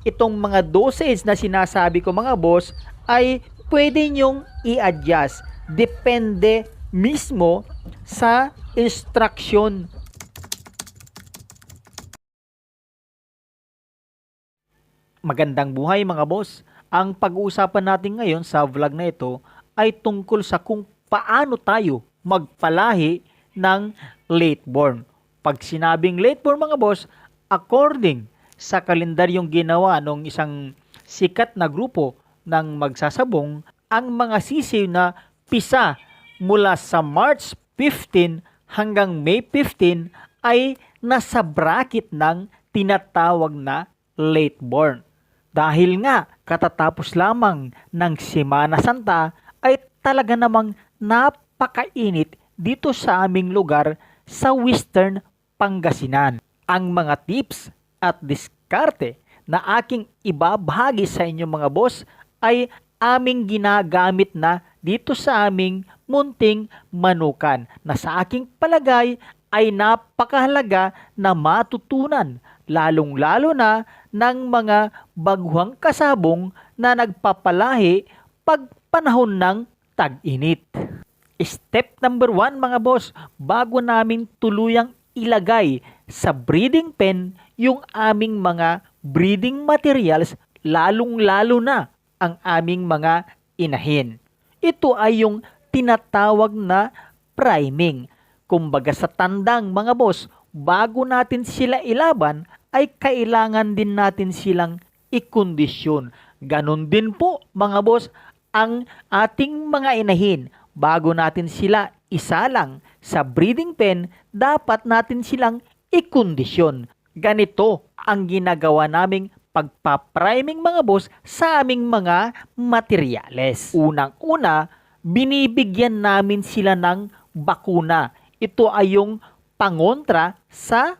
Itong mga dosage na sinasabi ko mga boss ay pwede nyong i-adjust. Depende mismo sa instruction Magandang buhay mga boss. Ang pag-uusapan natin ngayon sa vlog na ito ay tungkol sa kung paano tayo magpalahi ng late born. Pag sinabing late born mga boss, according sa kalendaryong ginawa ng isang sikat na grupo ng magsasabong, ang mga sisiw na pisa mula sa March 15 hanggang May 15 ay nasa bracket ng tinatawag na late born. Dahil nga katatapos lamang ng Semana Santa ay talaga namang napakainit dito sa aming lugar sa Western Pangasinan. Ang mga tips at diskarte na aking ibabahagi sa inyo mga boss ay aming ginagamit na dito sa aming munting manukan na sa aking palagay ay napakahalaga na matutunan lalong-lalo na ng mga baguhang kasabong na nagpapalahi pag panahon ng tag-init. Step number one mga boss, bago namin tuluyang ilagay sa breeding pen yung aming mga breeding materials, lalong-lalo na ang aming mga inahin. Ito ay yung tinatawag na priming. Kumbaga sa tandang mga boss, bago natin sila ilaban, ay kailangan din natin silang ikondisyon. Ganon din po mga boss ang ating mga inahin. Bago natin sila isalang sa breeding pen, dapat natin silang ikondisyon. Ganito ang ginagawa naming pagpa-priming mga boss sa aming mga materyales. Unang-una, binibigyan namin sila ng bakuna. Ito ay yung pangontra sa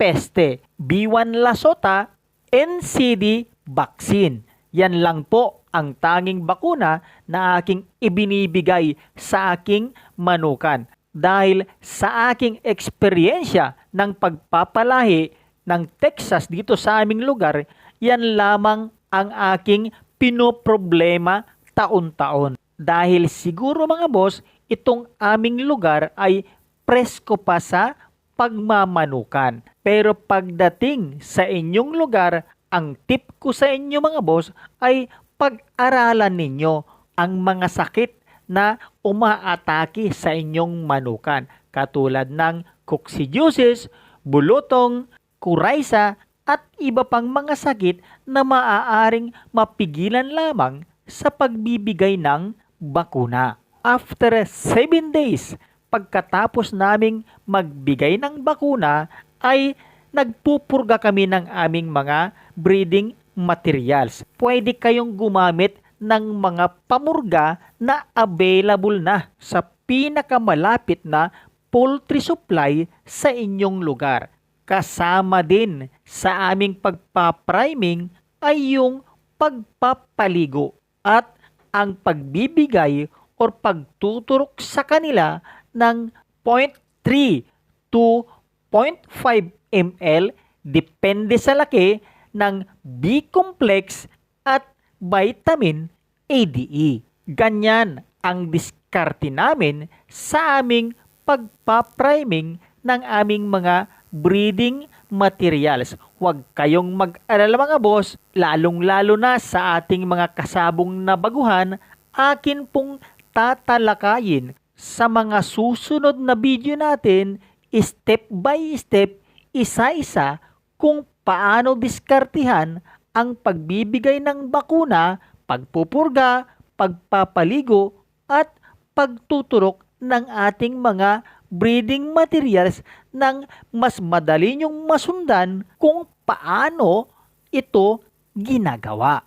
peste. B1 Lasota NCD vaccine. Yan lang po ang tanging bakuna na aking ibinibigay sa aking manukan. Dahil sa aking eksperyensya ng pagpapalahi ng Texas dito sa aming lugar, yan lamang ang aking pinoproblema taon-taon. Dahil siguro mga boss, itong aming lugar ay presko pa sa pagmamanukan. Pero pagdating sa inyong lugar, ang tip ko sa inyo mga boss ay pag-aralan ninyo ang mga sakit na umaatake sa inyong manukan katulad ng coccidiosis, bulutong, kuraysa at iba pang mga sakit na maaaring mapigilan lamang sa pagbibigay ng bakuna. After 7 days pagkatapos naming magbigay ng bakuna ay nagpupurga kami ng aming mga breeding materials. Pwede kayong gumamit ng mga pamurga na available na sa pinakamalapit na poultry supply sa inyong lugar. Kasama din sa aming pagpapriming ay yung pagpapaligo at ang pagbibigay or pagtuturok sa kanila ng 0.3 to 0.5 ml depende sa laki ng B-complex at vitamin ADE. Ganyan ang diskarte namin sa aming pagpapriming ng aming mga breeding materials. Huwag kayong mag-alala mga boss, lalong-lalo na sa ating mga kasabong na baguhan, akin pong tatalakayin sa mga susunod na video natin, step by step, isa-isa, kung paano diskartihan ang pagbibigay ng bakuna, pagpupurga, pagpapaligo, at pagtuturok ng ating mga breeding materials ng mas madali nyong masundan kung paano ito ginagawa.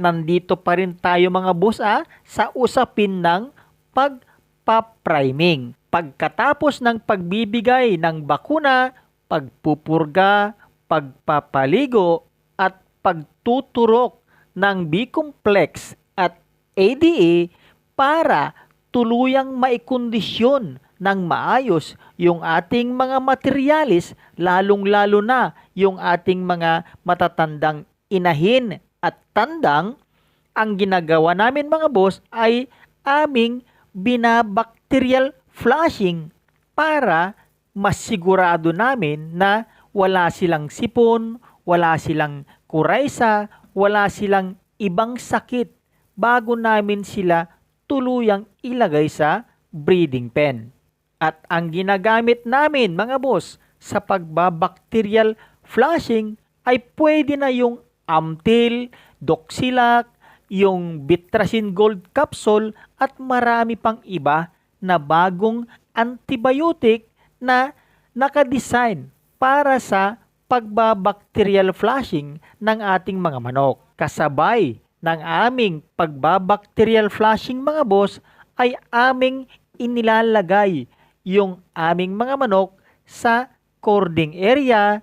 Nandito pa rin tayo mga boss ah, sa usapin ng pagpapriming. Pagkatapos ng pagbibigay ng bakuna, pagpupurga, pagpapaligo, at pagtuturok ng B-complex at ADA para tuluyang maikondisyon ng maayos yung ating mga materialis, lalong-lalo na yung ating mga matatandang inahin at tandang, ang ginagawa namin mga boss ay aming binabacterial flushing para masigurado namin na wala silang sipon, wala silang kuraysa, wala silang ibang sakit bago namin sila tuluyang ilagay sa breeding pen. At ang ginagamit namin mga boss sa pagbabacterial flushing ay pwede na yung Amtil, Doxilac, yung Bitracin Gold Capsule at marami pang iba na bagong antibiotic na nakadesign para sa pagbabacterial flushing ng ating mga manok. Kasabay ng aming pagbabacterial flushing mga boss ay aming inilalagay yung aming mga manok sa cording area,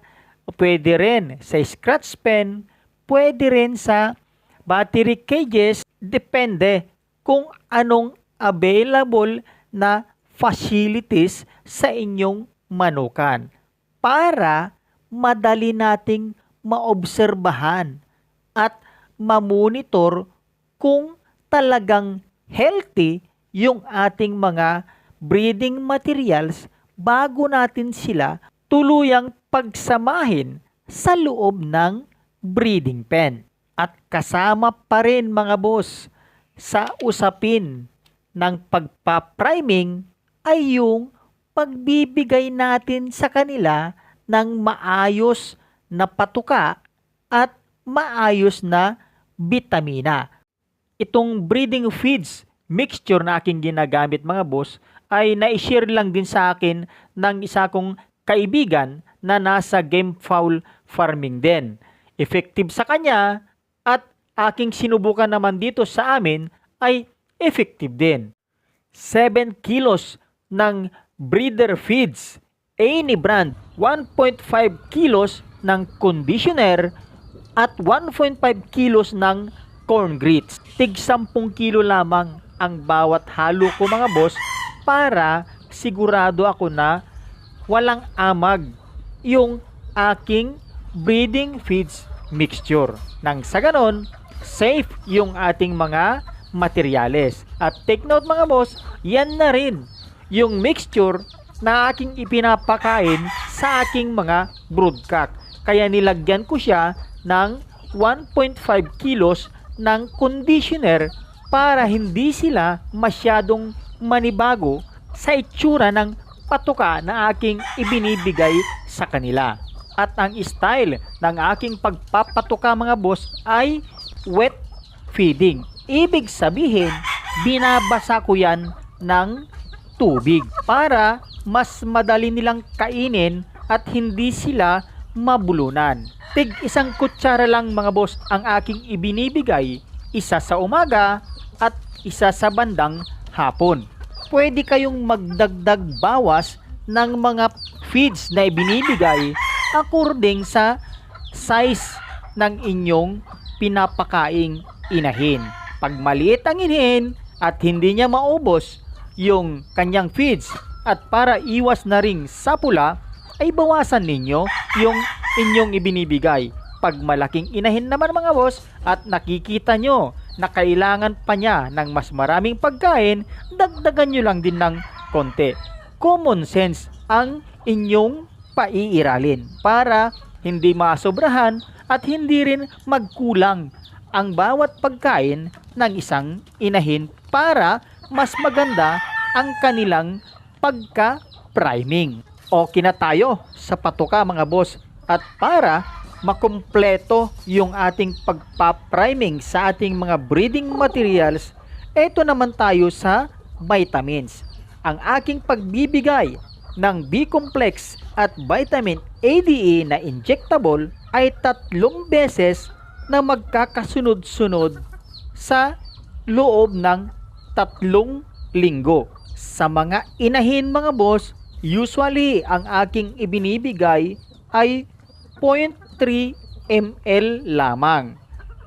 pwede rin sa scratch pen, pwede rin sa battery cages, depende kung anong available na facilities sa inyong manukan. Para madali nating maobserbahan at mamonitor kung talagang healthy yung ating mga breeding materials bago natin sila tuluyang pagsamahin sa loob ng breeding pen. At kasama pa rin mga boss sa usapin ng pagpa-priming ay yung pagbibigay natin sa kanila ng maayos na patuka at maayos na bitamina. Itong breeding feeds mixture na aking ginagamit mga boss ay na-share lang din sa akin ng isa kong kaibigan na nasa game fowl farming din. Effective sa kanya at aking sinubukan naman dito sa amin ay effective din. 7 kilos ng breeder feeds, any brand, 1.5 kilos ng conditioner at 1.5 kilos ng corn grits. Tig 10 kilo lamang ang bawat halo ko mga boss para sigurado ako na walang amag yung aking breeding feeds mixture. Nang sa ganon, safe yung ating mga materyales. At take note mga boss, yan na rin yung mixture na aking ipinapakain sa aking mga broodcock. Kaya nilagyan ko siya ng 1.5 kilos ng conditioner para hindi sila masyadong manibago sa itsura ng patuka na aking ibinibigay sa kanila. At ang style ng aking pagpapatuka mga boss ay wet feeding. Ibig sabihin, binabasa ko yan ng tubig para mas madali nilang kainin at hindi sila mabulunan. Tig isang kutsara lang mga boss ang aking ibinibigay, isa sa umaga at isa sa bandang hapon. Pwede kayong magdagdag bawas ng mga feeds na ibinibigay according sa size ng inyong pinapakaing inahin. Pag maliit ang inahin at hindi niya maubos yung kanyang feeds at para iwas na ring sa pula, ay bawasan ninyo yung inyong ibinibigay. Pag malaking inahin naman mga boss at nakikita nyo na kailangan pa niya ng mas maraming pagkain, dagdagan nyo lang din ng konti. Common sense ang inyong paiiralin para hindi masobrahan at hindi rin magkulang ang bawat pagkain ng isang inahin para mas maganda ang kanilang pagka-priming. Okay na tayo sa patuka mga boss at para makumpleto yung ating pagpa-priming sa ating mga breeding materials, eto naman tayo sa vitamins. Ang aking pagbibigay ng B-complex at vitamin ADE na injectable ay tatlong beses na magkakasunod-sunod sa loob ng tatlong linggo. Sa mga inahin mga boss, usually ang aking ibinibigay ay 0.3 ml lamang.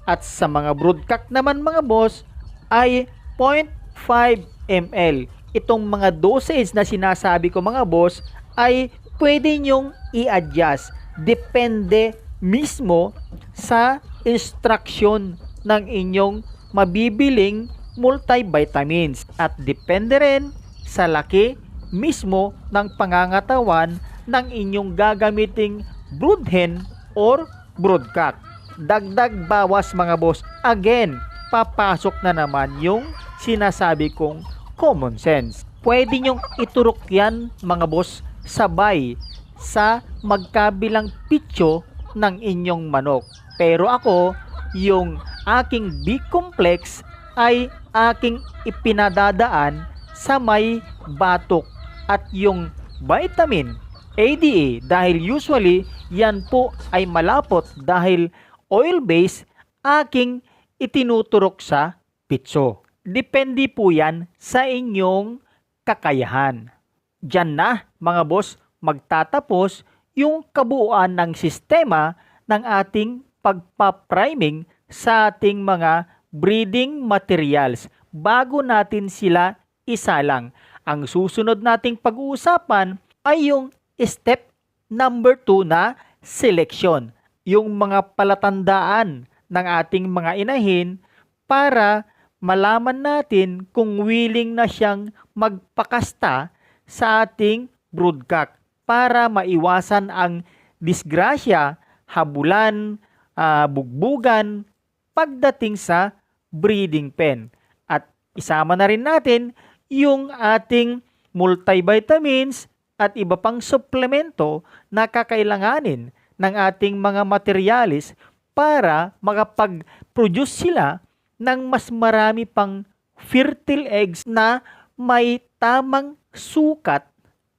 At sa mga broodcock naman mga boss ay 0.5 ml. Itong mga dosage na sinasabi ko mga boss ay pwede nyong i-adjust. Depende mismo sa instruction ng inyong mabibiling multivitamins at depende rin sa laki mismo ng pangangatawan ng inyong gagamiting brood hen or broodcock. Dagdag bawas mga boss. Again, papasok na naman yung sinasabi kong common sense. Pwede nyong iturok yan mga boss sabay sa magkabilang pitso ng inyong manok. Pero ako, yung aking B-complex ay aking ipinadadaan sa may batok at yung vitamin ADA dahil usually yan po ay malapot dahil oil-based aking itinuturok sa pitso. Depende po yan sa inyong kakayahan. Diyan na mga boss magtatapos yung kabuuan ng sistema ng ating pagpa-priming sa ating mga breeding materials bago natin sila isalang. Ang susunod nating pag-uusapan ay yung step number 2 na selection. Yung mga palatandaan ng ating mga inahin para malaman natin kung willing na siyang magpakasta sa ating broodcock para maiwasan ang disgrasya, habulan, ah, bugbugan pagdating sa breeding pen. At isama na rin natin yung ating multivitamins at iba pang suplemento na kakailanganin ng ating mga materialis para makapag-produce sila ng mas marami pang fertile eggs na may tamang sukat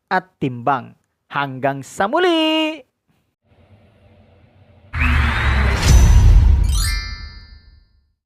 at timbang. Hanggang sa muli!